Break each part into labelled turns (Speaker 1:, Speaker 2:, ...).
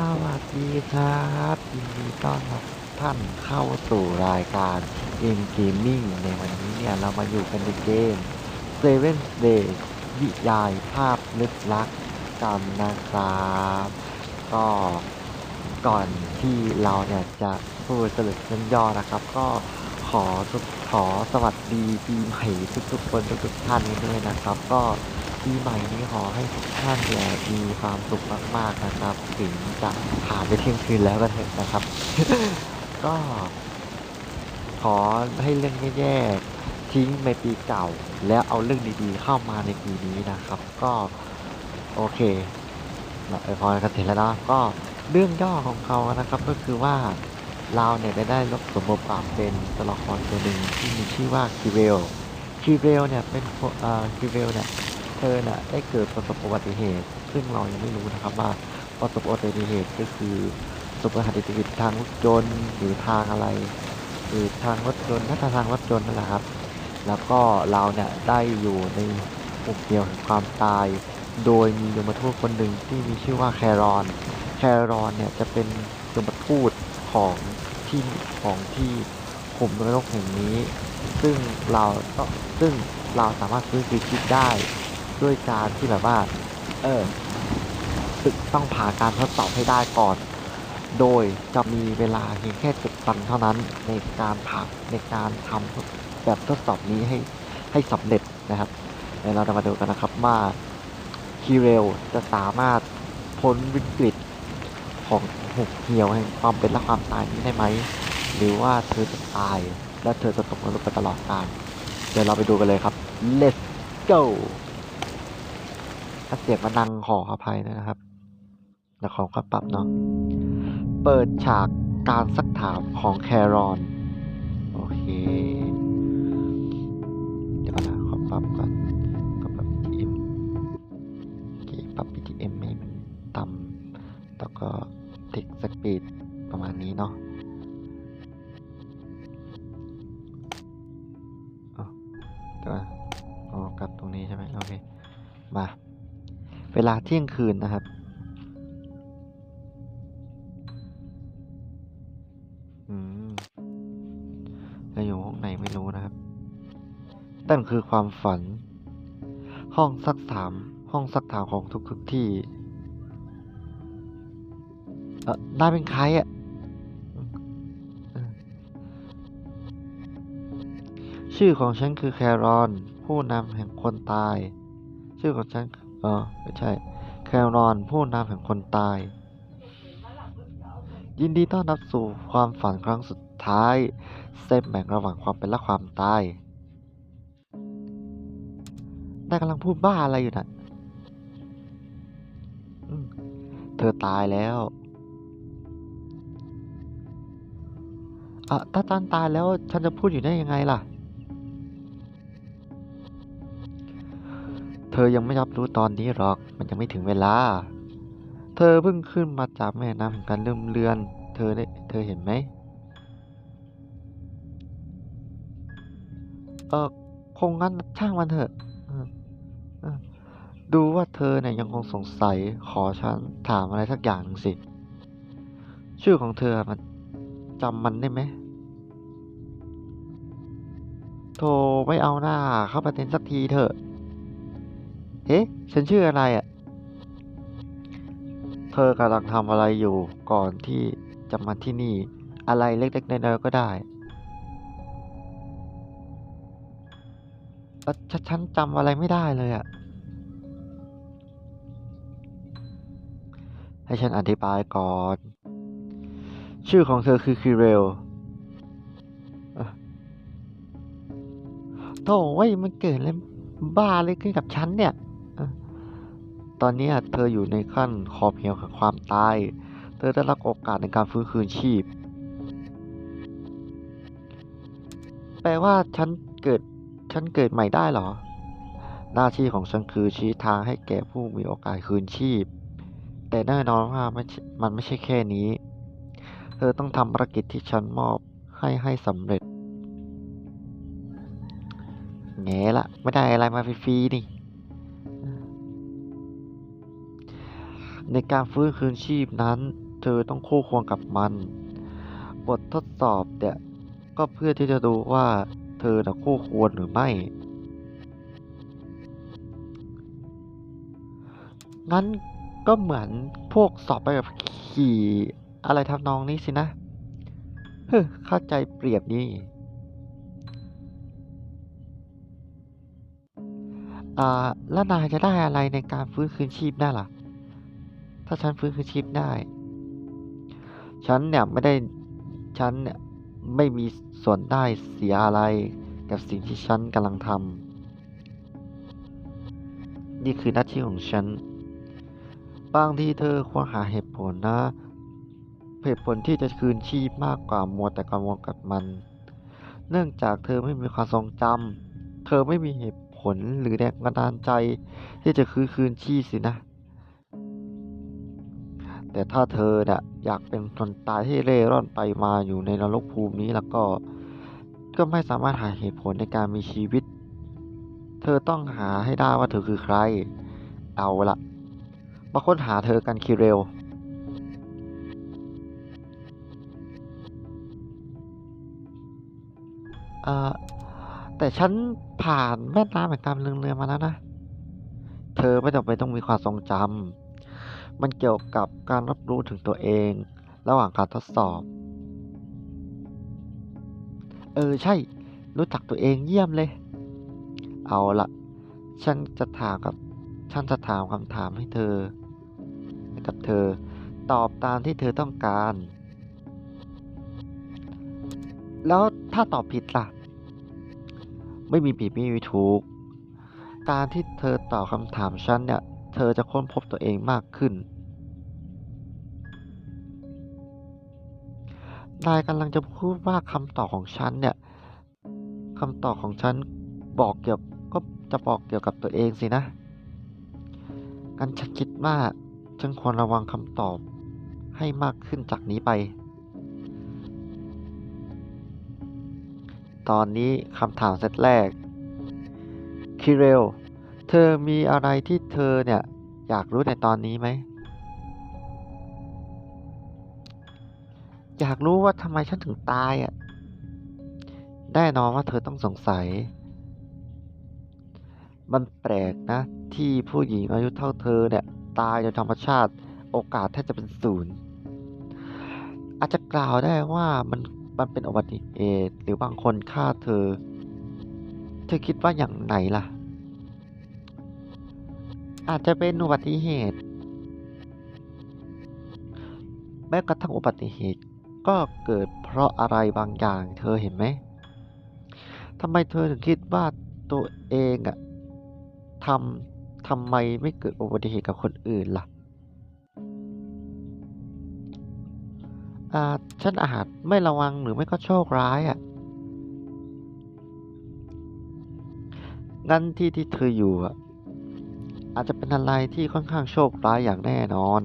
Speaker 1: สวัสดีครับยินดีต้อนรับท่านเข้าสู่รายการ M Gaming ในวันนี้เนี่ย เรามาอยู่กันในเกม Seven Days วิยายภาพลึกลักกันนะครับ ก็ก่อนที่เราเนี่ยจะพูดสรุปเรื่องย่อนะครับ ก็ขอขอสวัสดีปีใหม่ทุกๆคนทุกๆท่านด้วยนะครับ ก็ ปีใหม่นี้ขอให้ทุกท่านเนี่ยมีความสุขมาก ๆนะครับ ถึงจะผ่านไปเที่ยงคืนแล้วก็เถอะนะครับ ก็ ขอให้เรื่องแย่ๆทิ้งในปีเก่า แล้วเอาเรื่องดีๆเข้ามาในปีนี้นะครับ ก็โอเคเราไปพอกันเสร็จแล้วเนาะก็เรื่องย่อของเขานะครับก็คือว่าเราเนี่ยได้ได้รับสมบทบาทเป็นตัวละครตัวหนึ่งที่มีชื่อว่าคิเรลคิเรลเนี่ยเป็นคิเรลเนี่ย เธอเนี่ยได้เกิดประสบอุบัติเหตุ ซึ่งเรายังไม่รู้นะครับว่าประสบอุบัติเหตุก็คือประสบอุบัติเหตุทางรถยนต์หรือทางอะไร หรือทางรถยนต์ถ้าทางรถยนต์นั่นแหละครับ แล้วก็เราเนี่ยได้อยู่ในมุมเดียวแห่งความตาย โดยมียมทูตคนหนึ่งที่มีชื่อว่าแครอน แครอนเนี่ยจะเป็นยมทูตของที่ของที่ขุมนรกแห่งนี้ ซึ่งเราก็ซึ่งเราสามารถฟื้นคืนชีพได้ ด้วยการที่แบบว่า เออตึกต้องผ่าการทดสอบให้ได้ก่อน โดยจะมีเวลาเพียงแค่เจ็ดวันเท่านั้นในการผ่าในการทำแบบทดสอบนี้ให้ให้สำเร็จนะครับเดี๋ยวเราจะมาดูกันนะครับว่าคีเรลจะสามารถพ้นวิกฤตของหุบเหี่ยวแห่งความเป็นและความตายนี้ได้ไหม หรือว่าเธอจะตายและเธอจะตกนรกไปตลอดกาลเดี๋ยวเราไปดูกันเลยครับ let's go ถ้าเสียงมันดังขออภัยนะครับเดี๋ยวขอก็ปรับเนาะเปิดฉากการซักถามของแครอน โอเค เดี๋ยวอนะขอปรับก่อนก็ปรับ BTM โอเคปรับ BTM ให้มันต่ำแล้วก็ติกสปีดประมาณนี้เนาะเดี๋ยวก่อนอ๋อกลับตรงนี้ใช่ไหมโอเค มา เวลาเที่ยงคืนนะครับ อืมจะอยู่ห้องไหนไม่รู้นะครับนั่นคือความฝัน ห้องซักถาม ห้องซักถามของทุกทุกที่ เออนาเป็นใครอะ่ะชื่อของฉันคือแครอน ผู้นำแห่งคนตาย ชื่อของฉันคือ ออไม่ใช่ แครอนผู้นำแห่งคนตาย ยินดีต้อนรับสู่ความฝันครั้งสุดท้าย เส้นแบ่งระหว่างความเป็นและความตายนายกำลังพูดบ้าอะไรอยู่น่ะเธอตายแล้วอะถ้าตันตายแล้วฉันจะพูดอยู่ได้ยังไงล่ะ เธอยังไม่รับรู้ตอนนี้หรอก มันยังไม่ถึงเวลา เธอเพิ่งขึ้นมาจากแม่น้ำแห่งการเลื่อมเลือน เธอได้เธอเห็นไหมเออคงงั้นช่างมันเถอะดูว่าเธอเนี่ยยังคงสงสัยขอฉันถามอะไรสักอย่างหนึ่งสิ ชื่อของเธอมันจำมันได้ไหมโธ่ไม่เอาหน้าเข้าประเด็นสักทีเถอะ เอ๊ะ ฉันชื่ออะไรอะ เธอกำลังทำอะไรอยู่ก่อนที่จะมาที่นี่ อะไรเล็กๆน้อยๆก็ได้ฉ,ฉันจำอะไรไม่ได้เลยอะให้ฉันอธิบายก่อน ชื่อของเธอคือคิเรลโถ่เว้ยมันเกิดอะไรบ้าเลยขึ้นกับฉันเนี่ย ตอนนี้เธออยู่ในขั้นขอบเหวของความตาย เธอได้รับโอกาสในการฟื้นคืนชีพ แปลว่าฉันเกิด ฉันเกิดใหม่ได้เหรอ หน้าที่ของฉันคือชี้ทางให้แก่ผู้มีโอกาสคืนชีพ แต่แน่นอนว่ามันไม่ใช่แค่นี้ เธอต้องทำภารกิจที่ฉันมอบให้ให้สำเร็จแง่ละ ไม่ได้อะไรมาฟรีๆนี่ ในการฟื้นคืนชีพนั้น เธอต้องคู่ควรกับมัน บททดสอบเนี่ยก็เพื่อที่จะดูว่าเธอนะคู่ควรหรือไม่ งั้นก็เหมือนพวกสอบไปกับขี่อะไรทำนองนี้สินะ เฮ้เข้าใจเปรียบนี่อ่าแล้วนายจะได้อะไรในการฟื้นคืนชีพได้ล่ะ ถ้าฉันฟื้นคืนชีพได้ ฉันเนี่ยไม่ได้ ฉันเนี่ยไม่มีส่วนได้เสียอะไรกับสิ่งที่ฉันกำลังทำ นี่คือหน้าที่ของฉัน บางทีเธอควรหาเหตุผลนะ เหตุผลที่จะคืนชีพมากกว่ามัวแต่กังวลกับมัน เนื่องจากเธอไม่มีความทรงจำ เธอไม่มีเหตุผลหรือแรงบันดาลใจที่จะคืนคืนชีพสินะ แต่ถ้าเธอเนี่ยอยากเป็นคนตายที่เร่ร่อนไปมาอยู่ในนรกภูมินี้แล้วก็ ก็ไม่สามารถหาเหตุผลในการมีชีวิต เธอต้องหาให้ได้ว่าเธอคือใคร เอาละมาค้นหาเธอกันคิเรลเอ่อแต่ฉันผ่านแม่น้ำแห่งการลืมเลือนมาแล้วนะ เธอไม่จำเป็นต้องมีความทรงจำ มันเกี่ยวกับการรับรู้ถึงตัวเอง ระหว่างการทดสอบ เออใช่ รู้จักตัวเองเยี่ยมเลย เอาละฉันจะถามกับฉันจะถามคำถามให้เธอให้กับเธอ ตอบตามที่เธอต้องการ แล้วถ้าตอบผิดล่ะ ไม่มีผิดไม่มีถูก การที่เธอตอบคำถามฉันเนี่ย เธอจะค้นพบตัวเองมากขึ้น นายกำลังจะพูดว่าคำตอบของฉันเนี่ยคำตอบของฉันบอกเกี่ยวก็จะบอกเกี่ยวกับตัวเองสินะงั้นฉันคิดว่าฉันควรระวังคำตอบให้มากขึ้นจากนี้ไป ตอนนี้คำถามเซตแรกคิเรล เธอมีอะไรที่เธอเนี่ยอยากรู้ในตอนนี้ไหม อยากรู้ว่าทำไมฉันถึงตายอะ แน่นอนว่าเธอต้องสงสัย มันแปลกนะ ที่ผู้หญิงอายุเท่าเธอเนี่ย ตายโดยธรรมชาติโอกาสแทบจะเป็นศูนย์ อาจจะกล่าวได้ว่ามันมันเป็นอุบัติเหตุหรือบางคนฆ่าเธอ เธอคิดว่าอย่างไหนล่ะ อาจจะเป็นอุบัติเหตุ แม้กระทั่งอุบัติเหตุก็เกิดเพราะอะไรบางอย่าง เธอเห็นไหมทำไมเธอถึงคิดว่าตัวเองอะทำทำไมไม่เกิดอุบัติเหตุกับคนอื่นล่ะอ่าฉันอาจไม่ระวังหรือไม่ก็โชคร้ายอะ่ะ งั้นที่ที่เธออยู่อะ อาจจะเป็นอะไรที่ค่อนข้างโชคร้ายอย่างแน่นอน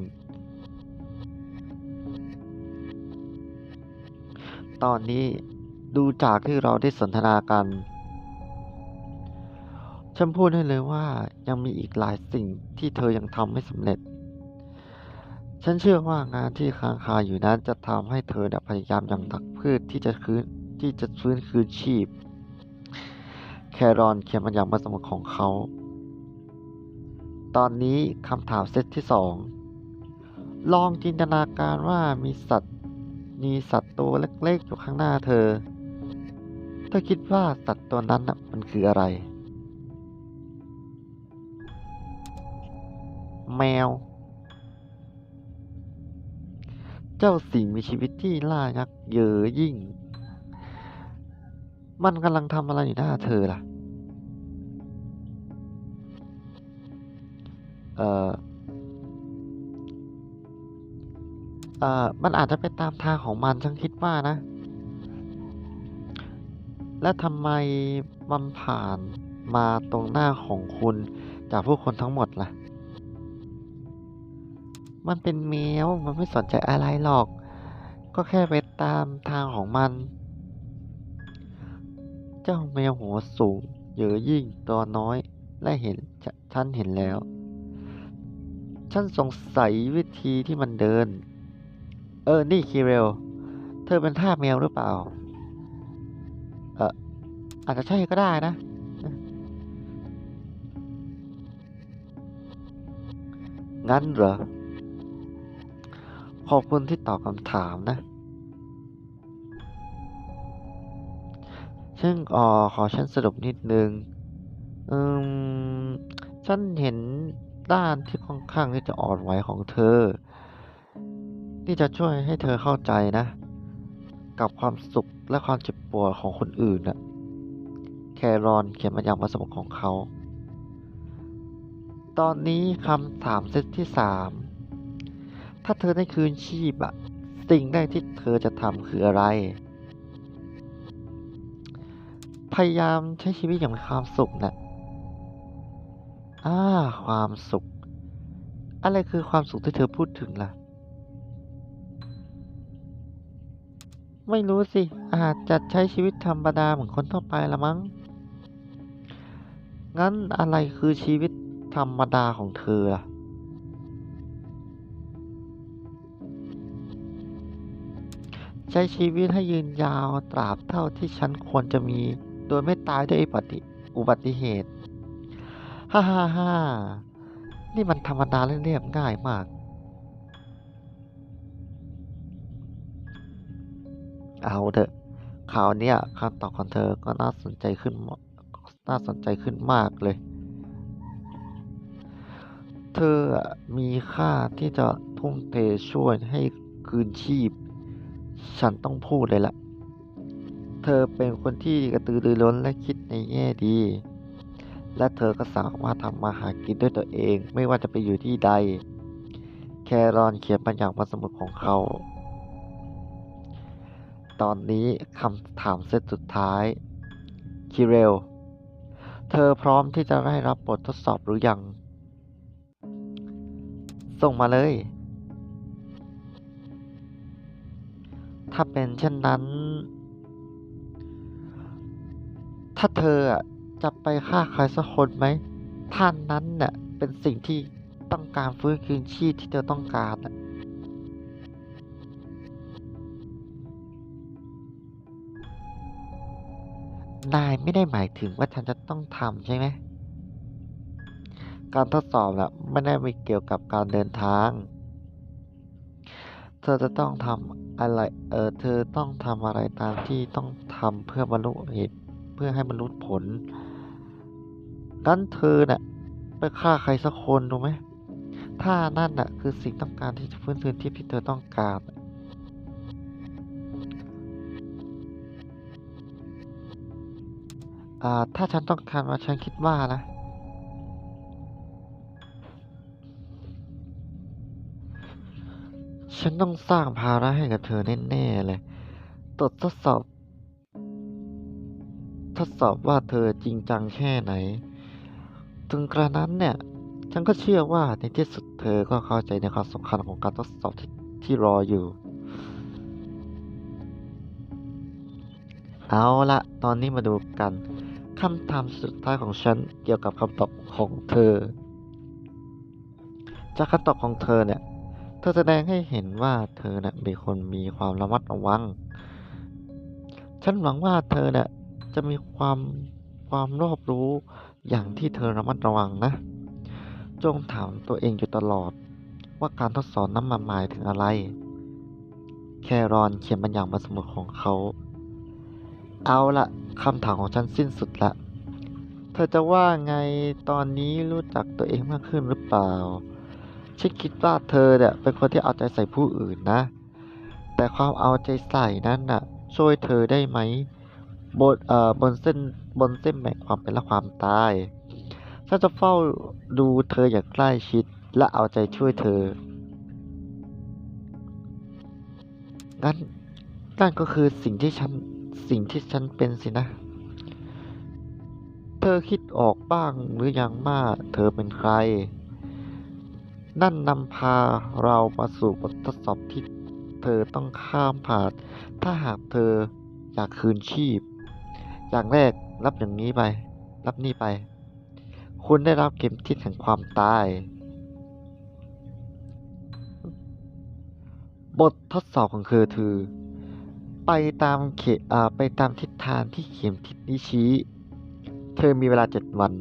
Speaker 1: ตอนนี้ดูจากที่เราได้สนทนากันฉันพูดได้เลยว่ายังมีอีกหลายสิ่งที่เธอยังทำไม่สำเร็จ ฉันเชื่อว่างานที่ค้างคาอยู่นั้นจะทำให้เธอพยายามอย่างหนักเพื่อที่จะคืนที่จะฟื้นคืนชีพ แครอนเขียนมันอย่างมาสมองของเขา ตอนนี้คำถามเซตที่สองลองจินตนาการว่ามีสัตว์ มีสัตว์ตัวเล็กๆ อยู่ข้างหน้าเธอ เธอคิดว่าสัตว์ตัวนั้นน่ะมันคืออะไร แมว เจ้าสิ่งมีชีวิตที่ล่ายักเยอยิ่ง มันกำลังทำอะไรอยู่หน้าเธอล่ะ เอ่อเอ่อมันอาจจะไปตามทางของมันฉันคิดว่านะ และทำไมมันผ่านมาตรงหน้าของคุณจากผู้คนทั้งหมดล่ะ มันเป็นแมวมันไม่สนใจอะไรหรอก ก็แค่ไปตามทางของมัน เจ้าแมวหัวสูงเยอะยิ่งตัวน้อย และเห็นฉันเห็นแล้ว ฉันสงสัยวิธีที่มันเดิน เออ นี่คีเรล เธอเป็นท่าแมวหรือเปล่า เอออาจจะใช่ก็ได้นะ งั้นเหรอ ขอบคุณที่ตอบคำถามนะซึ่งออขอฉันสรุปนิดนึง อืม ฉันเห็น ด้านที่ค่อนข้างที่จะอ่อนไหวของเธอ ที่จะช่วยให้เธอเข้าใจนะ กับความสุขและความเจ็บปวดของคนอื่นน่ะแครอนเขียนมาอย่างประสบของเขา ตอนนี้คำถามเซตที่สามถ้าเธอได้คืนชีพอะสิ่งแรกที่เธอจะทำคืออะไร พยายามใช้ชีวิตอย่างมีความสุขนะ อ่า ความสุข อะไรคือความสุขที่เธอพูดถึงล่ะ ไม่รู้สิ อาจจะใช้ชีวิตธรรมดาเหมือนคนทั่วไปละมั้ง งั้นอะไรคือชีวิตธรรมดาของเธอล่ะใช้ชีวิตให้ยืนยาวตราบเท่าที่ฉันควรจะมี โดยไม่ตายด้วยอุบัติอุบัติเหตุ ฮ่าฮ่าฮ่านี่มันธรรมดาเรียบง่ายมาก เอาเถอะข่าวนี้คำตอบของเธอก็น่าสนใจขึ้นน่าสนใจขึ้นมากเลย เธอมีค่าที่จะทุ่มเทช่วยให้คืนชีพ ฉันต้องพูดเลยล่ะ เธอเป็นคนที่กระตือรือร้นและคิดในแง่ดี และเธอก็สามารถทำมาหากินด้วยตัวเอง ไม่ว่าจะไปอยู่ที่ใด แครอนเขียนมาอย่างบนสมุดของเขา ตอนนี้คำถามเซตสุดท้าย คิเรล เธอพร้อมที่จะได้รับบททดสอบหรือยัง ส่งมาเลย ถ้าเป็นเช่นนั้น ถ้าเธออะ จะไปฆ่าใครสักคนไหมท่านนั้นเน่ะเป็นสิ่งที่ต้องการฟื้นคืนชีพที่เธอต้องการน่ะนายไม่ได้หมายถึงว่าฉันจะต้องทำใช่ไหม การทดสอบน่ะไม่ได้มีเกี่ยวกับการเดินทาง เธอจะต้องทำอะไร เออ เธอต้องทำอะไรตามที่ต้องทำเพื่อบรรลุเหตุ เพื่อให้บรรลุผล งั้นเธอน่ะไปฆ่าใครสักคนถูกไหมถ้านั่นน่ะคือสิ่งต้องการที่จะฟื้นคืนที่ที่เธอต้องการอ่าถ้าฉันต้องการว่าฉันคิดว่านะ ฉันต้องสร้างภาระให้กับเธอแน่ๆเลยตรวจทดสอบ ทดสอบว่าเธอจริงจังแค่ไหน ถึงกระนั้นเนี่ย ฉันก็เชื่อว่าในที่สุดเธอก็เข้าใจในความสำคัญของการทดสอบที่ที่รออยู่ เอาละตอนนี้มาดูกันคำถามสุดท้ายของฉันเกี่ยวกับคำตอบของเธอ จากคำตอบของเธอเนี่ย เธอแสดงให้เห็นว่าเธอเนะ่ะเป็นคนมีความระมัดระวัง ฉันหวังว่าเธอเนะ่ะจะมีความความรอบรู้ อย่างที่เธอระมัดระวังนะ จงถามตัวเองอยู่ตลอด ว่าการทดสอบนั้นมันหมายถึงอะไร แครอนเขียนบรรยางบนสมุดของเขา เอาละคำถามของฉันสิ้นสุดละ เธอจะว่าไงตอนนี้รู้จักตัวเองมากขึ้นหรือเปล่า ฉันคิดว่าเธอเนี่ยเป็นคนที่เอาใจใส่ผู้อื่นนะ แต่ความเอาใจใส่นั้นน่ะ ช่วยเธอได้ไหม บนเอ่อบนเส้นบนเส้นแบ่งความเป็นและความตายฉันจะเฝ้าดูเธออย่างใกล้ชิดและเอาใจช่วยเธองั้นนั่นก็คือสิ่งที่ฉันสิ่งที่ฉันเป็นสินะ เธอคิดออกบ้างหรือยังว่าเธอเป็นใคร นั่นนำพาเรามาสู่บททดสอบที่เธอต้องข้ามผ่าน ถ้าหากเธออยากคืนชีพ อย่างแรกรับอย่างนี้ไป รับนี่ไป คุณได้รับเข็มทิศแห่งความตาย บททดสอบของเธอคือ ไปตามเขอ่าไปตามทิศทางที่เข็มทิศนี้ชี้ เธอมีเวลาเจ็ดวัน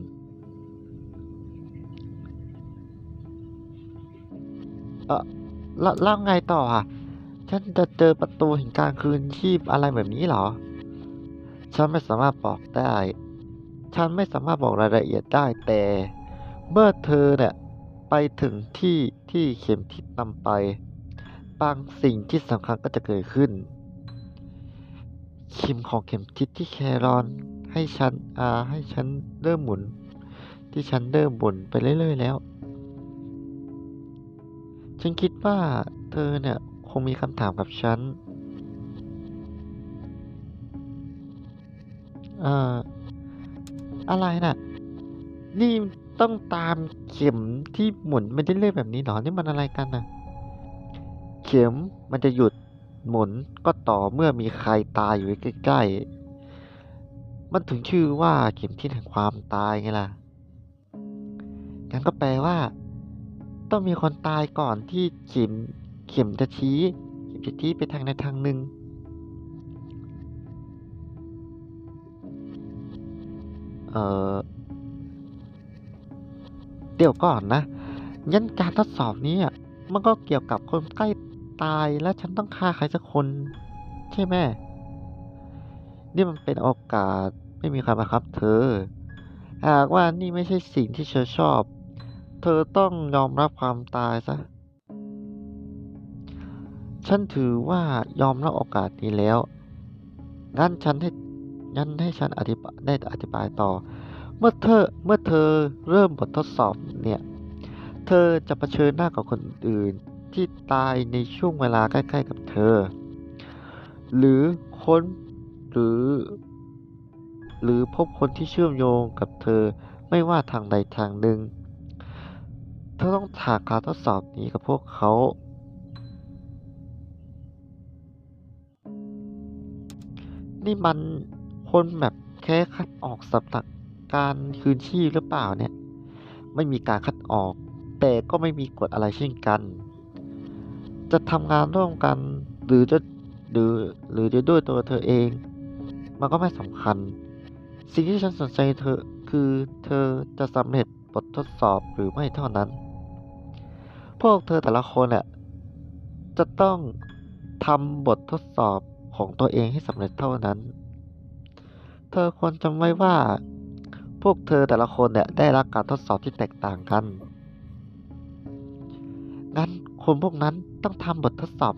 Speaker 1: เออแล้วแล้วไงต่ออะ ฉันจะเจอประตูแห่งการคืนชีพอะไรแบบนี้เหรอ ฉันไม่สามารถบอกได้ ฉันไม่สามารถบอกรายละเอียดได้แต่ เมื่อเธอเนี่ยไปถึงที่ที่เข็มทิศนำไป บางสิ่งที่สำคัญก็จะเกิดขึ้นเข็มของเข็มทิศที่แครอนให้ฉันอ่าให้ฉันเริ่มหมุน ที่ฉันเริ่มหมุนไปเรื่อยๆแล้ว ฉันคิดว่าเธอเนี่ยคงมีคำถามกับฉัน อ่ออะไรน่ะ นี่ต้องตามเข็มที่หมุนไม่ได้เรื่อยแบบนี้หรอ นี่มันอะไรกันน่ะ เข็มมันจะหยุดหมุนก็ต่อเมื่อมีใครตายอยู่ใกล้ๆ มันถึงชื่อว่าเข็มทิศแห่งความตายไงล่ะ งั้นก็แปลว่า ต้องมีคนตายก่อนที่เข็มเข็มจะชี้ เข็มจะชี้ไปทางใดทางหนึ่ง เออเดี๋ยวก่อนนะงั้นการทดสอบนี้มันก็เกี่ยวกับคนใกล้ตายและฉันต้องฆ่าใครสักคน ใช่ไหมนี่มันเป็นโอกาสไม่มีใครบังคับ เธอ หากว่านี่ไม่ใช่สิ่งที่เธอชอบ เธอต้องยอมรับความตายซะ ฉันถือว่ายอมรับโอกาสนี้แล้ว งั้นฉันให้ งั้นให้ฉันอธิบายได้อธิบายต่อ เมื่อเธอเมื่อเธอเริ่มบททดสอบเนี่ย เธอจะเผชิญหน้ากับคนอื่นที่ตายในช่วงเวลาใกล้ ๆ กับเธอ หรือคนหรือ หรือพบคนที่เชื่อมโยงกับเธอไม่ว่าทางใดทางหนึ่ง เธอต้องผ่านการทดสอบนี้กับพวกเขานี่มัน คนแบบแค่คัดออกสำหรับการคืนชีพหรือเปล่าเนี่ย ไม่มีการคัดออก แต่ก็ไม่มีกฎอะไรเช่นกัน จะทำงานร่วมกันหรือจะหรือหรือจะด้วยตัวเธอเอง มันก็ไม่สำคัญ สิ่งที่ฉันสนใจเธอคือเธอจะสำเร็จบททดสอบหรือไม่เท่านั้น พวกเธอแต่ละคนเนี่ยจะต้องทำบททดสอบของตัวเองให้สำเร็จเท่านั้น เธอควรจำไว้ว่า พวกเธอแต่ละคนเนี่ยได้รับการทดสอบที่แตกต่างกัน งั้นคนพวกนั้นต้องทำบททดสอบ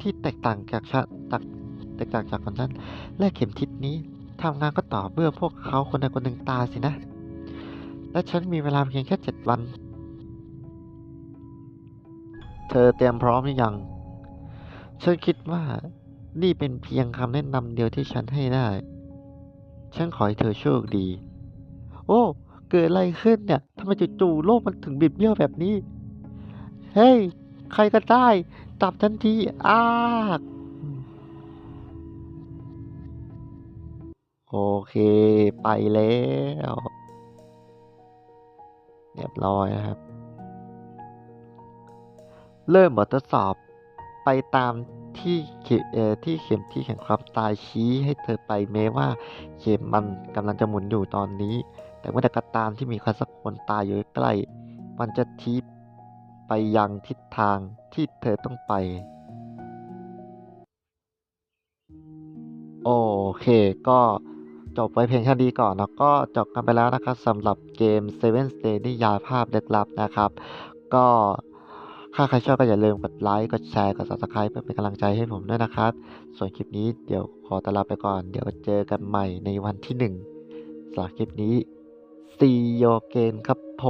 Speaker 1: ที่แตกต่างจากฉันจากแตกต่างจากคนนั้น และเข็มทิศนี้ทำงานก็ต่อเมื่อพวกเขาคนใดคนหนึ่งตายสินะ และฉันมีเวลาเพียงแค่เจ็ดวัน เธอเตรียมพร้อมหรือยัง ฉันคิดว่านี่เป็นเพียงคำแนะนำเดียวที่ฉันให้ได้ ฉันขอให้เธอโชคดี โอ้ เกิดอะไรขึ้นเนี่ยทำไมจู่ๆโลกมันถึงบิดเบี้ยวแบบนี้ เฮ้ย ใครก็ได้จับฉันทีอ้ากโอเคไปแล้วเรียบร้อยนะครับ เริ่มบททดสอบไปตาม ที่เข็มเอ่อที่เข็มที่แห่งความตายชี้ให้เธอไปแม้ว่า เข็มมันกำลังจะหมุนอยู่ตอนนี้ แต่เมื่อใดก็ตามที่มีใครสักคนตายอยู่ใกล้ มันจะชี้ไปยังทิศทางที่เธอต้องไป โอเคก็จบไว้เพียงแค่นี้ก่อนแล้วก็จบกันไปแล้วนะครับสำหรับเกม Seven Stay นิยายภาพลึกลับนะครับ ก็ ถ้าใครชอบก็อย่าลืมกดไลค์ กดแชร์ กด Subscribe เพื่อเป็นกำลังใจให้ผมด้วยนะครับ ส่วนคลิปนี้เดี๋ยวขอตลาไปก่อน เดี๋ยวเจอกันใหม่ในวันที่หนึ่งสำหรับคลิปนี้ See you again ครับผ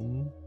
Speaker 1: ม